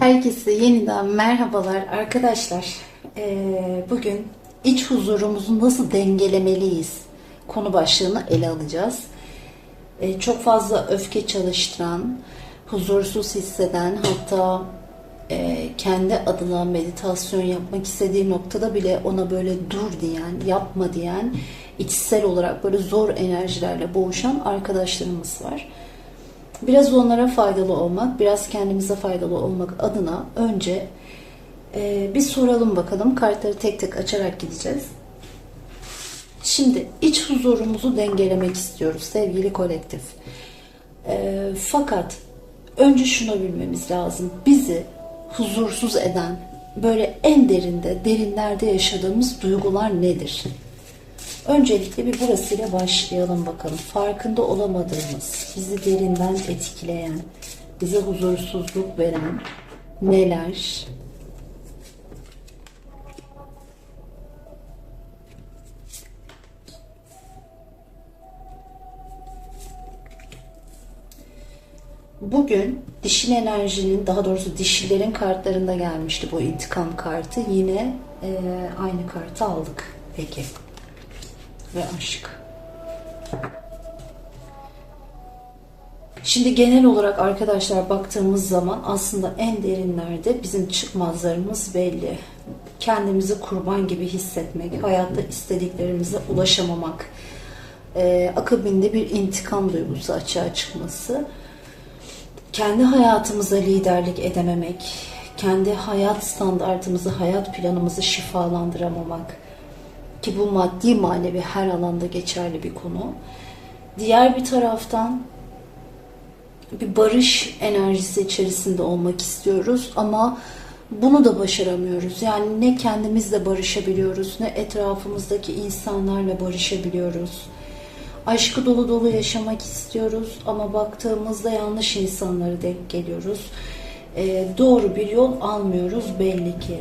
Herkese yeniden merhabalar arkadaşlar. Ee, bugün iç huzurumuzu nasıl dengelemeliyiz konu başlığını ele alacağız. Ee, çok fazla öfke çalıştıran, huzursuz hisseden hatta e, kendi adına meditasyon yapmak istediği noktada bile ona böyle dur diyen, yapma diyen, içsel olarak böyle zor enerjilerle boğuşan arkadaşlarımız var. Biraz onlara faydalı olmak, biraz kendimize faydalı olmak adına önce e, bir soralım bakalım. Kartları tek tek açarak gideceğiz. Şimdi iç huzurumuzu dengelemek istiyoruz sevgili kolektif. E, fakat önce şunu bilmemiz lazım. Bizi huzursuz eden, böyle en derinde, derinlerde yaşadığımız duygular nedir? Öncelikle bir burasıyla başlayalım bakalım. Farkında olamadığımız, bizi derinden etkileyen, bize huzursuzluk veren neler? Bugün dişil enerjinin, daha doğrusu dişilerin kartlarında gelmişti bu intikam kartı. Yine e, aynı kartı aldık. Peki ve aşk. Şimdi genel olarak arkadaşlar baktığımız zaman aslında en derinlerde bizim çıkmazlarımız belli. Kendimizi kurban gibi hissetmek, hayatta istediklerimize ulaşamamak, ee, akabinde bir intikam duygusu açığa çıkması, kendi hayatımıza liderlik edememek, kendi hayat standartımızı, hayat planımızı şifalandıramamak, ki bu maddi manevi her alanda geçerli bir konu. Diğer bir taraftan bir barış enerjisi içerisinde olmak istiyoruz ama bunu da başaramıyoruz. Yani ne kendimizle barışabiliyoruz ne etrafımızdaki insanlarla barışabiliyoruz. Aşkı dolu dolu yaşamak istiyoruz ama baktığımızda yanlış insanlara denk geliyoruz. Ee, doğru bir yol almıyoruz belli ki.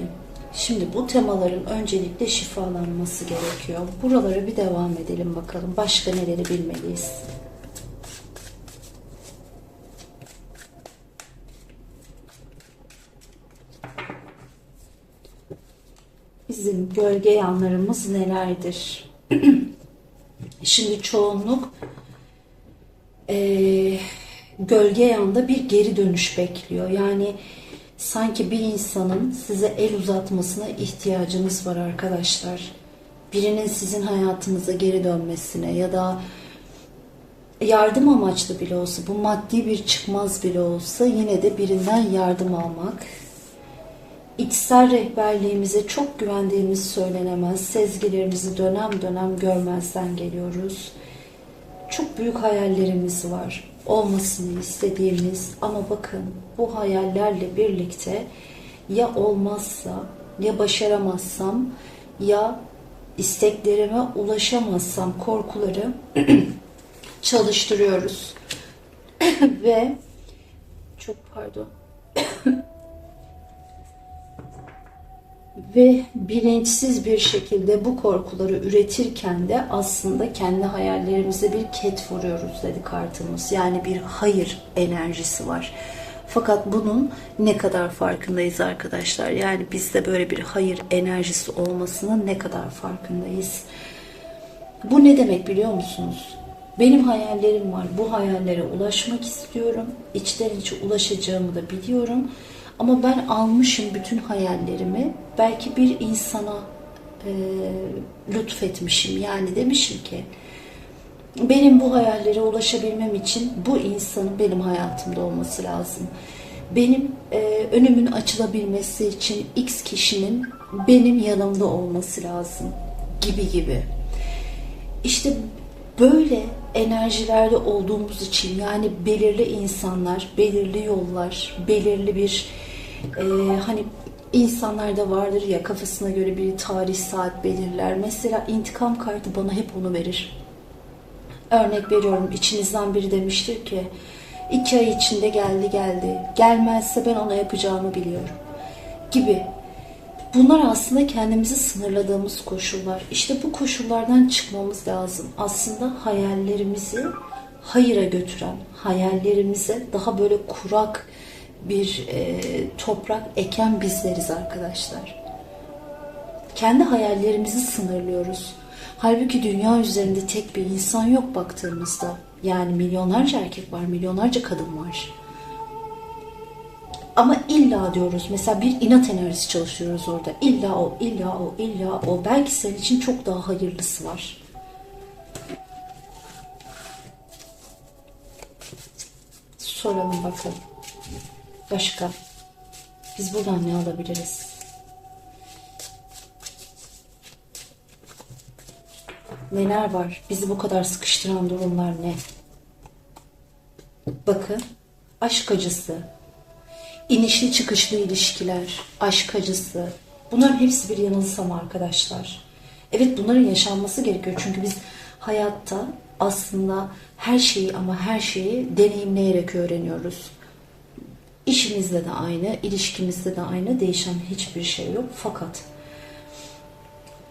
Şimdi bu temaların öncelikle şifalanması gerekiyor. Buralara bir devam edelim bakalım. Başka neleri bilmeliyiz? Bizim gölge yanlarımız nelerdir? Şimdi çoğunluk e, gölge yanda bir geri dönüş bekliyor. Yani sanki bir insanın size el uzatmasına ihtiyacınız var arkadaşlar. Birinin sizin hayatınıza geri dönmesine ya da yardım amaçlı bile olsa, bu maddi bir çıkmaz bile olsa yine de birinden yardım almak. İçsel rehberliğimize çok güvendiğimiz söylenemez. Sezgilerimizi dönem dönem görmezden geliyoruz. Çok büyük hayallerimiz var olmasını istediğimiz ama bakın bu hayallerle birlikte ya olmazsa ya başaramazsam ya isteklerime ulaşamazsam korkuları çalıştırıyoruz. Ve çok pardon. Ve bilinçsiz bir şekilde bu korkuları üretirken de aslında kendi hayallerimize bir ket vuruyoruz dedi kartımız. Yani bir hayır enerjisi var. Fakat bunun ne kadar farkındayız arkadaşlar? Yani bizde böyle bir hayır enerjisi olmasının ne kadar farkındayız? Bu ne demek biliyor musunuz? Benim hayallerim var. Bu hayallere ulaşmak istiyorum. İçten içe ulaşacağımı da biliyorum. Ama ben almışım bütün hayallerimi. Belki bir insana e, lütfetmişim. Yani demişim ki benim bu hayallere ulaşabilmem için bu insanın benim hayatımda olması lazım. Benim e, önümün açılabilmesi için X kişinin benim yanımda olması lazım gibi gibi. İşte böyle enerjilerde olduğumuz için yani belirli insanlar, belirli yollar, belirli bir e, hani insanlarda vardır ya kafasına göre bir tarih saat belirler. Mesela intikam kartı bana hep onu verir. Örnek veriyorum içinizden biri demiştir ki iki ay içinde geldi geldi. Gelmezse ben ona yapacağımı biliyorum. Gibi. Bunlar aslında kendimizi sınırladığımız koşullar. İşte bu koşullardan çıkmamız lazım. Aslında hayallerimizi hayıra götüren, hayallerimize daha böyle kurak, bir e, toprak eken bizleriz arkadaşlar. Kendi hayallerimizi sınırlıyoruz. Halbuki dünya üzerinde tek bir insan yok baktığımızda. Yani milyonlarca erkek var, milyonlarca kadın var. Ama illa diyoruz. Mesela bir inat enerjisi çalışıyoruz orada. İlla o, illa o, illa o. Belki senin için çok daha hayırlısı var. Soralım bakalım. Başka. Biz buradan ne alabiliriz? Neler var? Bizi bu kadar sıkıştıran durumlar ne? Bakın, aşk acısı, inişli çıkışlı ilişkiler, aşk acısı. Bunların hepsi bir yanılsama arkadaşlar. Evet bunların yaşanması gerekiyor. Çünkü biz hayatta aslında her şeyi ama her şeyi deneyimleyerek öğreniyoruz. İşimizde de aynı, ilişkimizde de aynı, değişen hiçbir şey yok. Fakat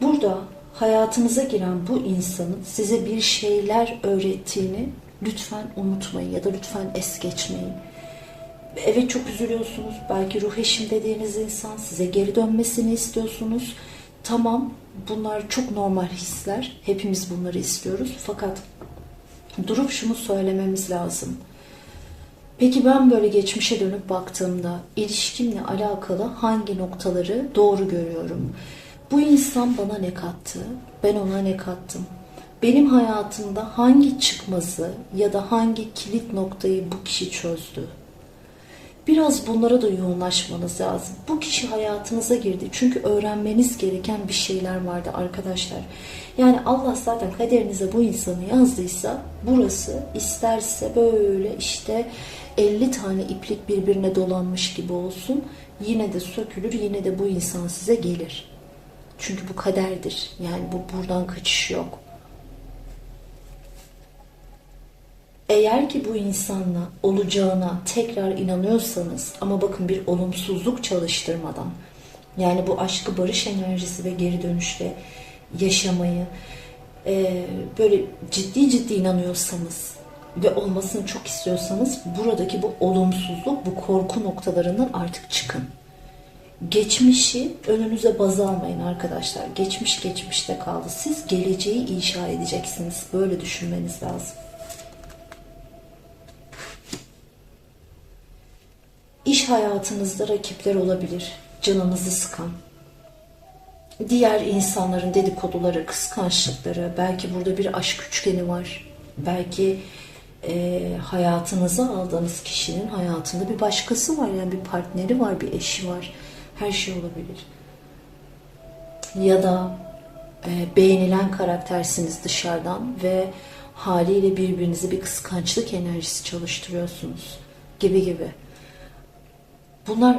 burada hayatınıza giren bu insanın size bir şeyler öğrettiğini lütfen unutmayın ya da lütfen es geçmeyin. Evet çok üzülüyorsunuz. Belki ruh eşim dediğiniz insan size geri dönmesini istiyorsunuz. Tamam bunlar çok normal hisler. Hepimiz bunları istiyoruz. Fakat durup şunu söylememiz lazım. Peki ben böyle geçmişe dönüp baktığımda ilişkimle alakalı hangi noktaları doğru görüyorum? Bu insan bana ne kattı? Ben ona ne kattım? Benim hayatımda hangi çıkmazı ya da hangi kilit noktayı bu kişi çözdü? Biraz bunlara da yoğunlaşmanız lazım. Bu kişi hayatınıza girdi. Çünkü öğrenmeniz gereken bir şeyler vardı arkadaşlar. Yani Allah zaten kaderinize bu insanı yazdıysa burası isterse böyle işte 50 tane iplik birbirine dolanmış gibi olsun. Yine de sökülür, yine de bu insan size gelir. Çünkü bu kaderdir. Yani bu buradan kaçış yok. Eğer ki bu insanla olacağına tekrar inanıyorsanız ama bakın bir olumsuzluk çalıştırmadan yani bu aşkı barış enerjisi ve geri dönüşle yaşamayı e, böyle ciddi ciddi inanıyorsanız ve olmasını çok istiyorsanız buradaki bu olumsuzluk, bu korku noktalarından artık çıkın. Geçmişi önünüze baz almayın arkadaşlar. Geçmiş geçmişte kaldı. Siz geleceği inşa edeceksiniz. Böyle düşünmeniz lazım. İş hayatınızda rakipler olabilir. Canınızı sıkan. Diğer insanların dedikoduları, kıskançlıkları, belki burada bir aşk üçgeni var. Belki e, hayatınıza aldığınız kişinin hayatında bir başkası var. Yani bir partneri var, bir eşi var. Her şey olabilir. Ya da e, beğenilen karaktersiniz dışarıdan ve haliyle birbirinizi bir kıskançlık enerjisi çalıştırıyorsunuz gibi gibi. Bunlar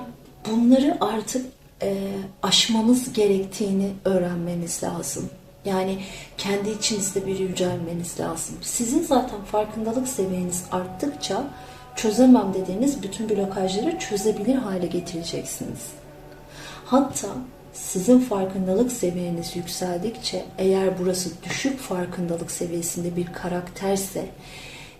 bunları artık e, aşmanız gerektiğini öğrenmeniz lazım. Yani kendi içinizde bir yücelmeniz lazım. Sizin zaten farkındalık seviyeniz arttıkça çözemem dediğiniz bütün blokajları çözebilir hale getireceksiniz. Hatta sizin farkındalık seviyeniz yükseldikçe eğer burası düşük farkındalık seviyesinde bir karakterse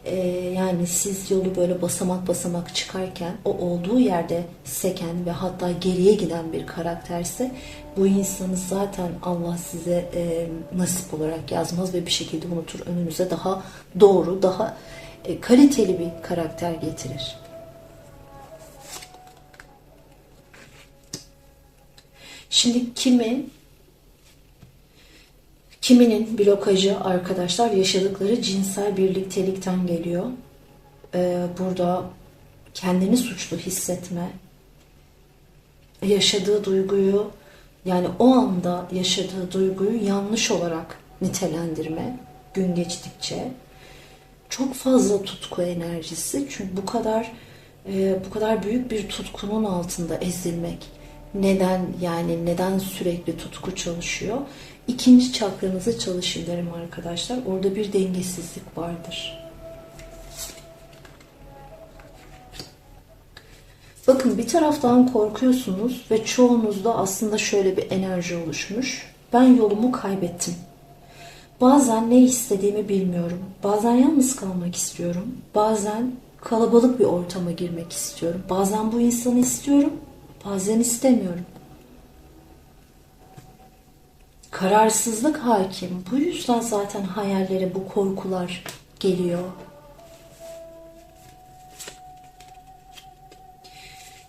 e, yani siz yolu böyle basamak basamak çıkarken o olduğu yerde seken ve hatta geriye giden bir karakterse bu insanı zaten Allah size e, nasip olarak yazmaz ve bir şekilde unutur önünüze daha doğru daha e, kaliteli bir karakter getirir. Şimdi kimi kiminin blokajı arkadaşlar yaşadıkları cinsel birliktelikten geliyor. Ee, burada kendini suçlu hissetme, yaşadığı duyguyu yani o anda yaşadığı duyguyu yanlış olarak nitelendirme gün geçtikçe çok fazla tutku enerjisi çünkü bu kadar e, bu kadar büyük bir tutkunun altında ezilmek neden yani neden sürekli tutku çalışıyor? İkinci çakranızı çalışın derim arkadaşlar. Orada bir dengesizlik vardır. Bakın bir taraftan korkuyorsunuz ve çoğunuzda aslında şöyle bir enerji oluşmuş. Ben yolumu kaybettim. Bazen ne istediğimi bilmiyorum. Bazen yalnız kalmak istiyorum. Bazen kalabalık bir ortama girmek istiyorum. Bazen bu insanı istiyorum, bazen istemiyorum. Kararsızlık hakim. Bu yüzden zaten hayallere bu korkular geliyor.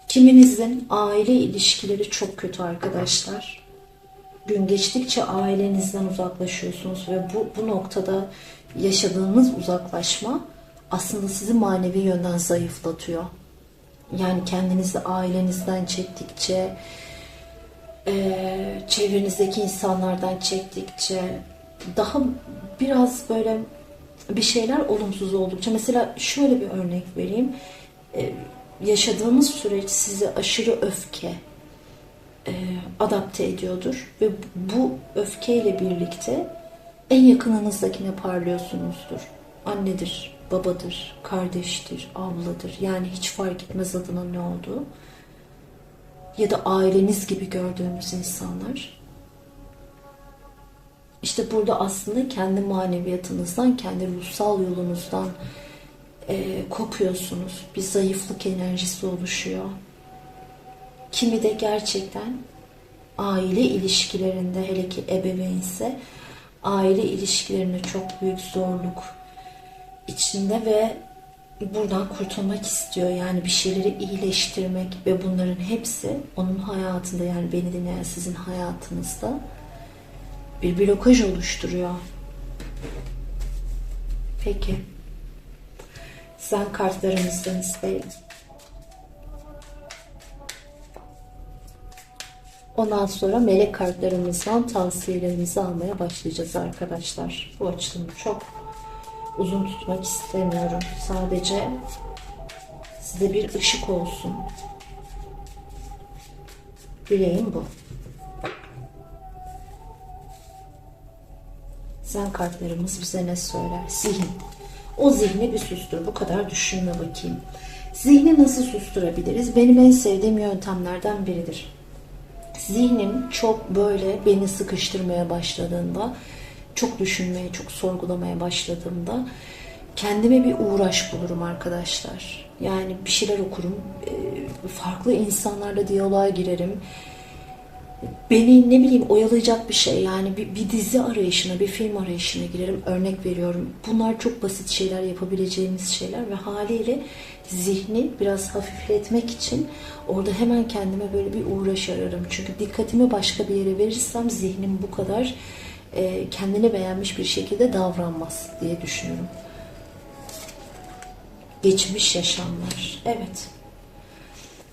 Kiminizin aile ilişkileri çok kötü arkadaşlar. Gün geçtikçe ailenizden uzaklaşıyorsunuz ve bu, bu noktada yaşadığınız uzaklaşma aslında sizi manevi yönden zayıflatıyor. Yani kendinizi ailenizden çektikçe, eee, çevrenizdeki insanlardan çektikçe daha biraz böyle bir şeyler olumsuz oldukça mesela şöyle bir örnek vereyim. Eee, yaşadığımız süreç sizi aşırı öfke eee, adapte ediyordur ve bu öfkeyle birlikte en yakınınızdakine parlıyorsunuzdur. Annedir, babadır, kardeştir, abladır. Yani hiç fark etmez adına ne olduğu ya da aileniz gibi gördüğünüz insanlar. İşte burada aslında kendi maneviyatınızdan, kendi ruhsal yolunuzdan e, kopuyorsunuz. Bir zayıflık enerjisi oluşuyor. Kimi de gerçekten aile ilişkilerinde hele ki ebeveynse aile ilişkilerinde çok büyük zorluk içinde ve buradan kurtulmak istiyor. Yani bir şeyleri iyileştirmek ve bunların hepsi onun hayatında yani beni dinleyen sizin hayatınızda bir blokaj oluşturuyor. Peki. Sen kartlarımızdan isteyin. Ondan sonra melek kartlarımızdan tavsiyelerimizi almaya başlayacağız arkadaşlar. Bu açılımı çok uzun tutmak istemiyorum. Sadece size bir ışık olsun. Dileğim bu. Sen kartlarımız bize ne söyler? Zihin. O zihni bir sustur. Bu kadar düşünme bakayım. Zihni nasıl susturabiliriz? Benim en sevdiğim yöntemlerden biridir. Zihnim çok böyle beni sıkıştırmaya başladığında, çok düşünmeye, çok sorgulamaya başladığımda kendime bir uğraş bulurum arkadaşlar. Yani bir şeyler okurum, e, farklı insanlarla diyaloğa girerim. Beni ne bileyim oyalayacak bir şey yani bir, bir dizi arayışına, bir film arayışına girerim. Örnek veriyorum. Bunlar çok basit şeyler yapabileceğimiz şeyler ve haliyle zihni biraz hafifletmek için orada hemen kendime böyle bir uğraş ararım. Çünkü dikkatimi başka bir yere verirsem zihnim bu kadar e, kendini beğenmiş bir şekilde davranmaz diye düşünüyorum. Geçmiş yaşamlar. Evet.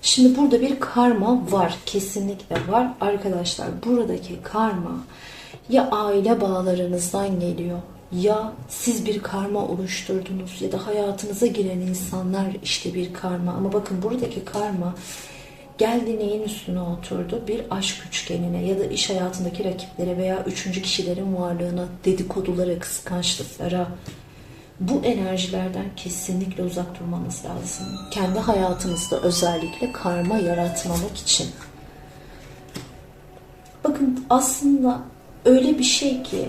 Şimdi burada bir karma var. Kesinlikle var. Arkadaşlar buradaki karma ya aile bağlarınızdan geliyor ya siz bir karma oluşturdunuz ya da hayatınıza giren insanlar işte bir karma. Ama bakın buradaki karma geldi neyin üstüne oturdu? Bir aşk üçgenine ya da iş hayatındaki rakiplere veya üçüncü kişilerin varlığına, dedikodulara, kıskançlıklara, bu enerjilerden kesinlikle uzak durmamız lazım. Kendi hayatımızda özellikle karma yaratmamak için. Bakın aslında öyle bir şey ki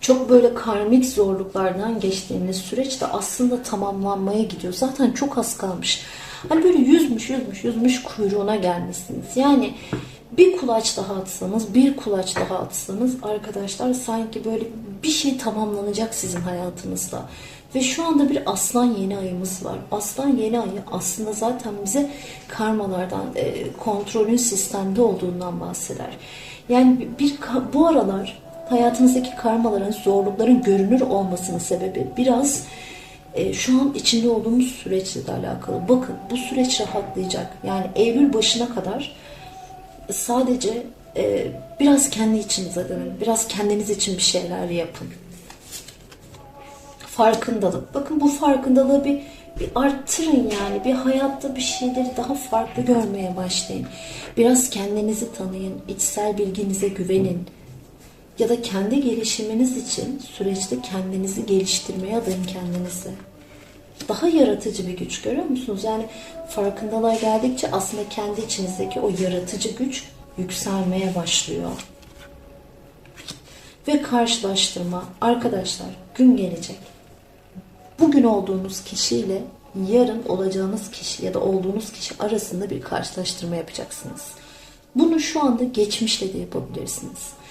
çok böyle karmik zorluklardan geçtiğiniz süreçte aslında tamamlanmaya gidiyor. Zaten çok az kalmış. Hani böyle yüzmüş yüzmüş yüzmüş kuyruğuna gelmişsiniz. Yani bir kulaç daha atsanız, bir kulaç daha atsanız arkadaşlar sanki böyle bir şey tamamlanacak sizin hayatınızda. Ve şu anda bir aslan yeni ayımız var. Aslan yeni ayı aslında zaten bize karmalardan, e, kontrolün sistemde olduğundan bahseder. Yani bir bu aralar hayatınızdaki karmaların, zorlukların görünür olmasının sebebi biraz e, şu an içinde olduğumuz süreçle de alakalı. Bakın bu süreç rahatlayacak. Yani Eylül başına kadar sadece e, biraz kendi içinize dönün. Biraz kendiniz için bir şeyler yapın. Farkındalık. Bakın bu farkındalığı bir, bir arttırın yani. Bir hayatta bir şeyleri daha farklı görmeye başlayın. Biraz kendinizi tanıyın. içsel bilginize güvenin. Ya da kendi gelişiminiz için süreçte kendinizi geliştirmeye adayın kendinizi daha yaratıcı bir güç görüyor musunuz? Yani farkındalığa geldikçe aslında kendi içinizdeki o yaratıcı güç yükselmeye başlıyor. Ve karşılaştırma. Arkadaşlar gün gelecek. bugün olduğunuz kişiyle yarın olacağınız kişi ya da olduğunuz kişi arasında bir karşılaştırma yapacaksınız. Bunu şu anda geçmişle de yapabilirsiniz.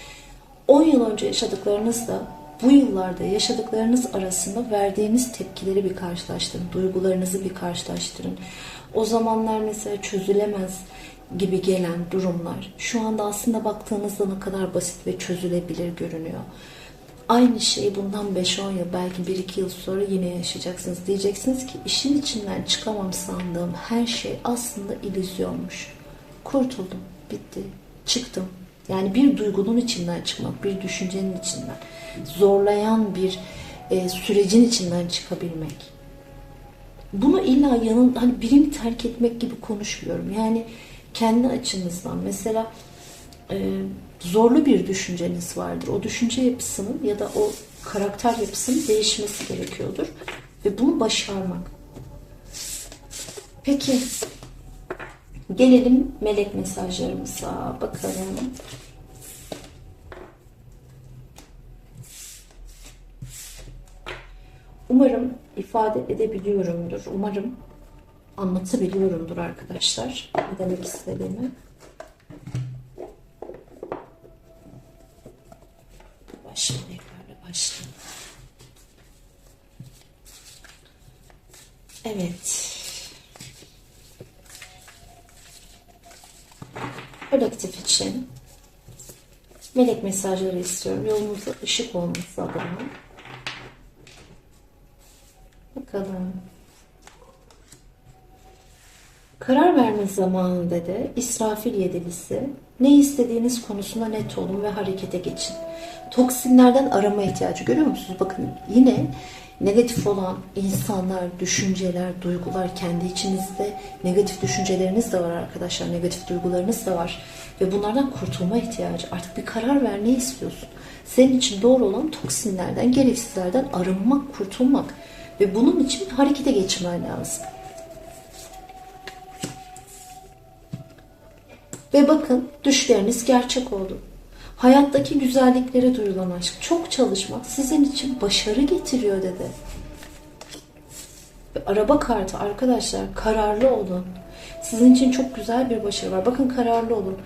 10 yıl önce yaşadıklarınızla bu yıllarda yaşadıklarınız arasında verdiğiniz tepkileri bir karşılaştırın. Duygularınızı bir karşılaştırın. O zamanlar mesela çözülemez gibi gelen durumlar şu anda aslında baktığınızda ne kadar basit ve çözülebilir görünüyor. Aynı şeyi bundan 5-10 yıl belki 1-2 yıl sonra yine yaşayacaksınız. Diyeceksiniz ki işin içinden çıkamam sandığım her şey aslında illüzyonmuş. Kurtuldum, bitti, çıktım. Yani bir duygunun içinden çıkmak, bir düşüncenin içinden, zorlayan bir e, sürecin içinden çıkabilmek. Bunu illa yanın hani birini terk etmek gibi konuşmuyorum. Yani kendi açınızdan mesela e, zorlu bir düşünceniz vardır. O düşünce yapısının ya da o karakter yapısının değişmesi gerekiyordur. Ve bunu başarmak. Peki gelelim melek mesajlarımıza bakalım. Umarım ifade edebiliyorumdur. Umarım anlatabiliyorumdur arkadaşlar. Ne demek istediğimi. Başla tekrar başla. Evet. Kolektif için melek mesajları istiyorum. Yolunuzda ışık olması adına. Bakalım. Karar verme zamanı dedi. İsrafil yedilisi. Ne istediğiniz konusunda net olun ve harekete geçin. Toksinlerden arama ihtiyacı görüyor musunuz? Bakın yine negatif olan insanlar, düşünceler, duygular kendi içinizde negatif düşünceleriniz de var arkadaşlar. Negatif duygularınız da var. Ve bunlardan kurtulma ihtiyacı. Artık bir karar ver ne istiyorsun? Senin için doğru olan toksinlerden, gereksizlerden arınmak, kurtulmak. Ve bunun için harekete geçmen lazım. Ve bakın düşleriniz gerçek oldu. Hayattaki güzelliklere duyulan aşk, çok çalışmak sizin için başarı getiriyor dedi. Ve araba kartı arkadaşlar kararlı olun. Sizin için çok güzel bir başarı var. Bakın kararlı olun.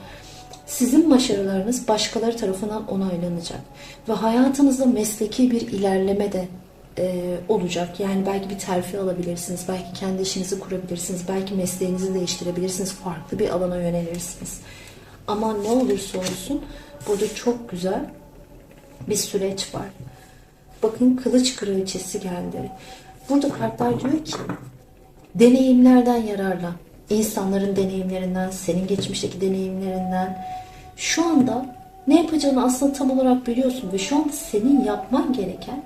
Sizin başarılarınız başkaları tarafından onaylanacak. Ve hayatınızda mesleki bir ilerleme de e, olacak. Yani belki bir terfi alabilirsiniz, belki kendi işinizi kurabilirsiniz, belki mesleğinizi değiştirebilirsiniz, farklı bir alana yönelirsiniz. Ama ne olursa olsun burada çok güzel bir süreç var. Bakın kılıç kraliçesi geldi. Burada kartlar diyor ki deneyimlerden yararlan. İnsanların deneyimlerinden, senin geçmişteki deneyimlerinden. Şu anda ne yapacağını aslında tam olarak biliyorsun ve şu anda senin yapman gereken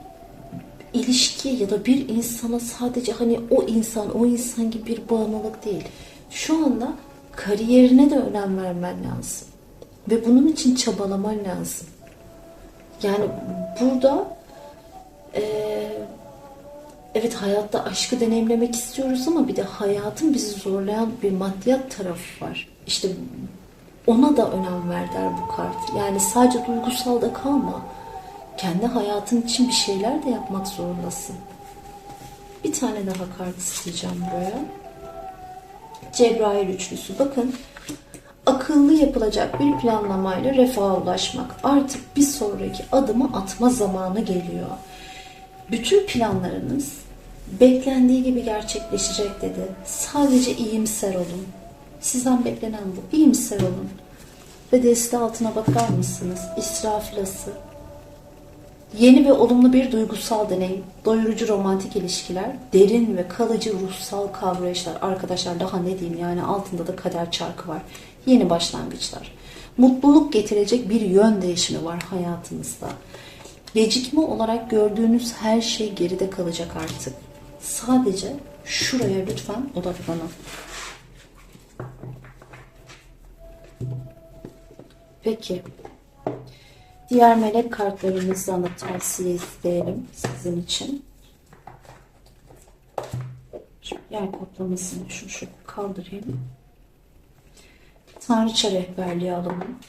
ilişki ya da bir insana sadece hani o insan, o insan gibi bir bağımlılık değil. Şu anda kariyerine de önem vermen lazım. Ve bunun için çabalaman lazım. Yani burada e, evet hayatta aşkı deneyimlemek istiyoruz ama bir de hayatın bizi zorlayan bir maddiyat tarafı var. İşte ona da önem ver der bu kart. Yani sadece duygusal da kalma kendi hayatın için bir şeyler de yapmak zorundasın. Bir tane daha kart isteyeceğim buraya. Cebrail üçlüsü. Bakın akıllı yapılacak bir planlamayla refaha ulaşmak. Artık bir sonraki adımı atma zamanı geliyor. Bütün planlarınız beklendiği gibi gerçekleşecek dedi. Sadece iyimser olun. Sizden beklenen bu. İyimser olun. Ve deste altına bakar mısınız? İsrafilası, Yeni ve olumlu bir duygusal deneyim, doyurucu romantik ilişkiler, derin ve kalıcı ruhsal kavrayışlar. Arkadaşlar daha ne diyeyim yani altında da kader çarkı var. Yeni başlangıçlar. Mutluluk getirecek bir yön değişimi var hayatınızda. Gecikme olarak gördüğünüz her şey geride kalacak artık. Sadece şuraya lütfen odaklanın. Peki. Diğer melek kartlarımızdan da tavsiye isteyelim sizin için. Şimdi yer kaplamasını şu şu kaldırayım. Tanrıça rehberliği alalım.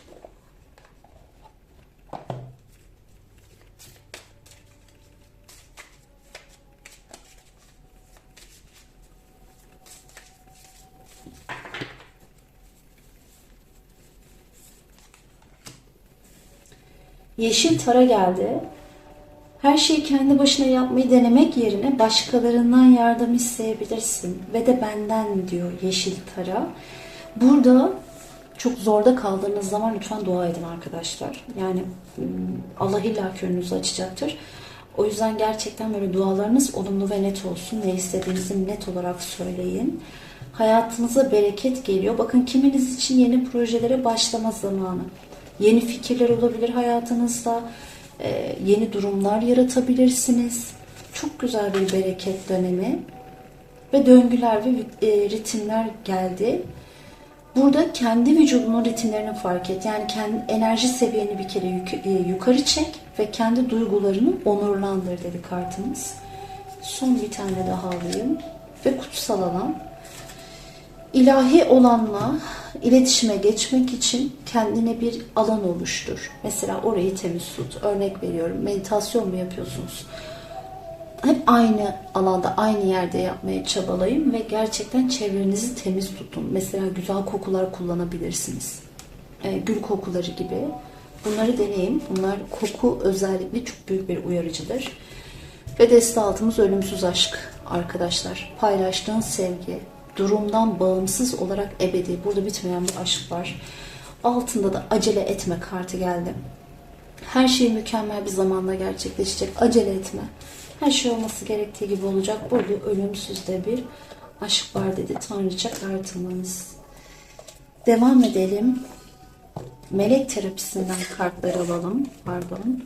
Yeşil tara geldi. Her şeyi kendi başına yapmayı denemek yerine başkalarından yardım isteyebilirsin. Ve de benden diyor yeşil tara. Burada çok zorda kaldığınız zaman lütfen dua edin arkadaşlar. Yani hmm, Allah illa önünüzü açacaktır. O yüzden gerçekten böyle dualarınız olumlu ve net olsun. Ne istediğinizi net olarak söyleyin. Hayatınıza bereket geliyor. Bakın kiminiz için yeni projelere başlama zamanı. Yeni fikirler olabilir hayatınızda. Ee, yeni durumlar yaratabilirsiniz. Çok güzel bir bereket dönemi. Ve döngüler ve e, ritimler geldi. Burada kendi vücudunun ritimlerini fark et. Yani kendi enerji seviyeni bir kere yuk- e, yukarı çek ve kendi duygularını onurlandır dedi kartımız. Son bir tane daha alayım. Ve kutsal alan. İlahi olanla iletişime geçmek için kendine bir alan oluştur. Mesela orayı temiz tut. Örnek veriyorum. Meditasyon mu yapıyorsunuz? hep aynı alanda, aynı yerde yapmaya çabalayın ve gerçekten çevrenizi temiz tutun. Mesela güzel kokular kullanabilirsiniz. Ee, gül kokuları gibi. Bunları deneyin. Bunlar koku özellikle çok büyük bir uyarıcıdır. Ve deste altımız ölümsüz aşk arkadaşlar. Paylaştığın sevgi, durumdan bağımsız olarak ebedi. Burada bitmeyen bir aşk var. Altında da acele etme kartı geldi. Her şey mükemmel bir zamanda gerçekleşecek. Acele etme. Her şey olması gerektiği gibi olacak. Burada ölümsüz de bir aşk var dedi Tanrıça kartımız. Devam edelim. Melek terapisinden kartlar alalım. Pardon.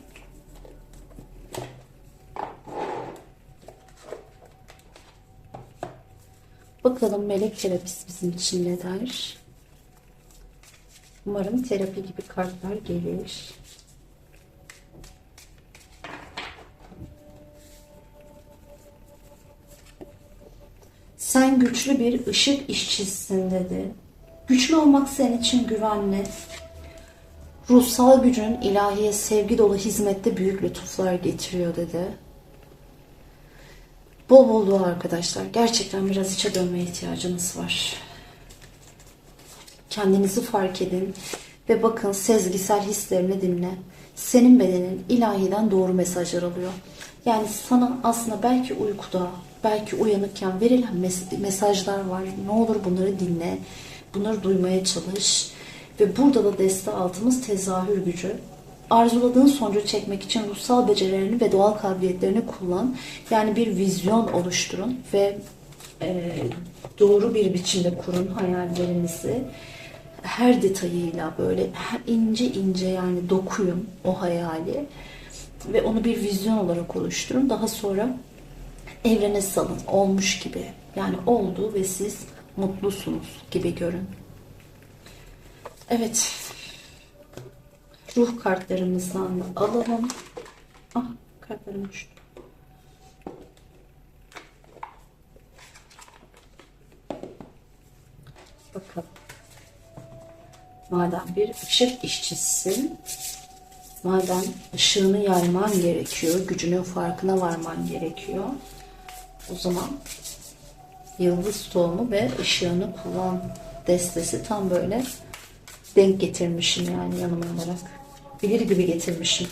Bakalım melek terapisi bizim için ne der? Umarım terapi gibi kartlar gelir. Sen güçlü bir ışık işçisisin dedi. Güçlü olmak senin için güvenli. Ruhsal gücün ilahiye sevgi dolu hizmette büyük lütuflar getiriyor dedi. Bol bol dua arkadaşlar. Gerçekten biraz içe dönmeye ihtiyacınız var. Kendinizi fark edin ve bakın sezgisel hislerini dinle. Senin bedenin ilahiden doğru mesajlar alıyor. Yani sana aslında belki uykuda, belki uyanıkken verilen mes- mesajlar var. Ne olur bunları dinle. Bunları duymaya çalış. Ve burada da deste altımız tezahür gücü. Arzuladığın sonucu çekmek için ruhsal becerilerini ve doğal kabiliyetlerini kullan. Yani bir vizyon oluşturun ve e, doğru bir biçimde kurun hayallerinizi. Her detayıyla böyle ince ince yani dokuyun o hayali ve onu bir vizyon olarak oluşturun. Daha sonra evrene salın. Olmuş gibi. Yani oldu ve siz mutlusunuz gibi görün. Evet. Ruh kartlarımızdan da alalım. Ah kartlarım düştü. Bakalım. Madem bir ışık işçisisin, madem ışığını yayman gerekiyor, gücünün farkına varman gerekiyor. O zaman yıldız tohumu ve ışığını kullan destesi tam böyle denk getirmişim yani yanıma olarak. Bilir gibi getirmişim.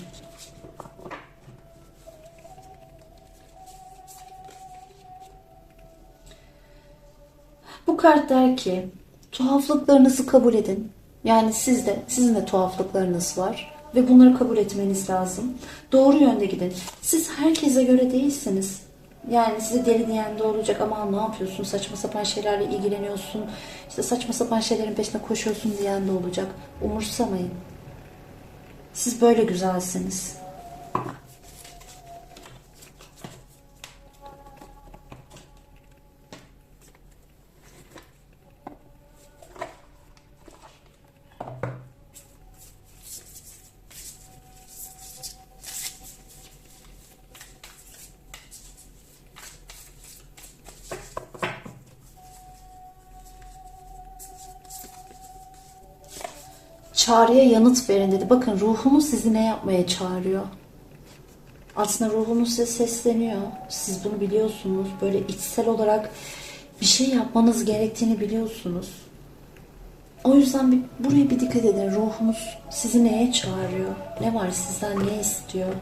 Bu kart der ki tuhaflıklarınızı kabul edin. Yani sizde, sizin de tuhaflıklarınız var ve bunları kabul etmeniz lazım. Doğru yönde gidin. Siz herkese göre değilsiniz. Yani size deli diyen de olacak ama ne yapıyorsun saçma sapan şeylerle ilgileniyorsun işte saçma sapan şeylerin peşine koşuyorsun diyen de olacak. Umursamayın. Siz böyle güzelsiniz. Çağrıya yanıt verin dedi. Bakın ruhunuz sizi ne yapmaya çağırıyor? Aslında ruhunuz size sesleniyor. Siz bunu biliyorsunuz. Böyle içsel olarak bir şey yapmanız gerektiğini biliyorsunuz. O yüzden bir, buraya bir dikkat edin. Ruhunuz sizi neye çağırıyor? Ne var sizden ne istiyor?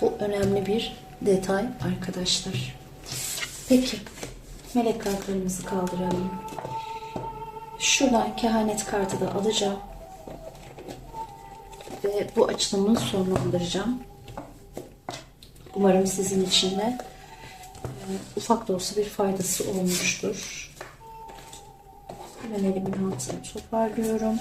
Bu önemli bir detay arkadaşlar. Peki. Melek kartlarımızı kaldıralım. Şuradan kehanet kartı da alacağım. Ve bu açılımın sonlandıracağım. Umarım sizin için de e, ufak da olsa bir faydası olmuştur. Hemen elimin altını toparlıyorum.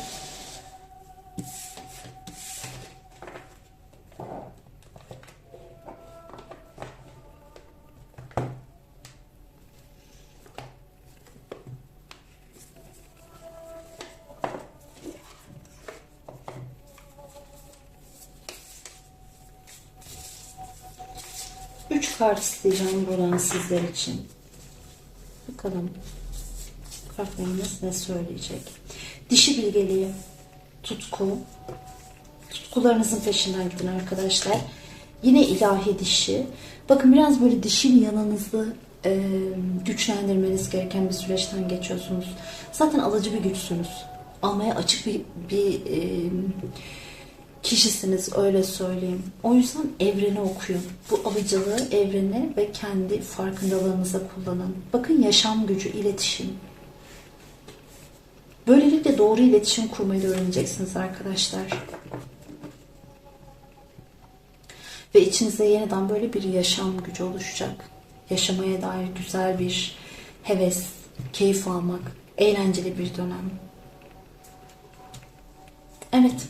Kart isteyeceğim buradan sizler için. Bakalım kartlarımız ne söyleyecek. Dişi bilgeliği, tutku, tutkularınızın peşinden gidin arkadaşlar. Yine ilahi dişi. Bakın biraz böyle dişil yanınızı e, güçlendirmeniz gereken bir süreçten geçiyorsunuz. Zaten alıcı bir güçsünüz. Almaya açık bir, bir e, kişisiniz öyle söyleyeyim. O yüzden evreni okuyun. Bu alıcılığı evrene ve kendi farkındalığınıza kullanın. Bakın yaşam gücü, iletişim. Böylelikle doğru iletişim kurmayı öğreneceksiniz arkadaşlar. Ve içinizde yeniden böyle bir yaşam gücü oluşacak. Yaşamaya dair güzel bir heves, keyif almak, eğlenceli bir dönem. Evet.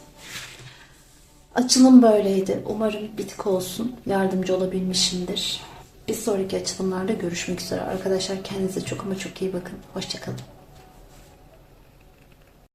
Açılım böyleydi. Umarım bitik olsun. Yardımcı olabilmişimdir. Bir sonraki açılımlarda görüşmek üzere. Arkadaşlar kendinize çok ama çok iyi bakın. Hoşçakalın.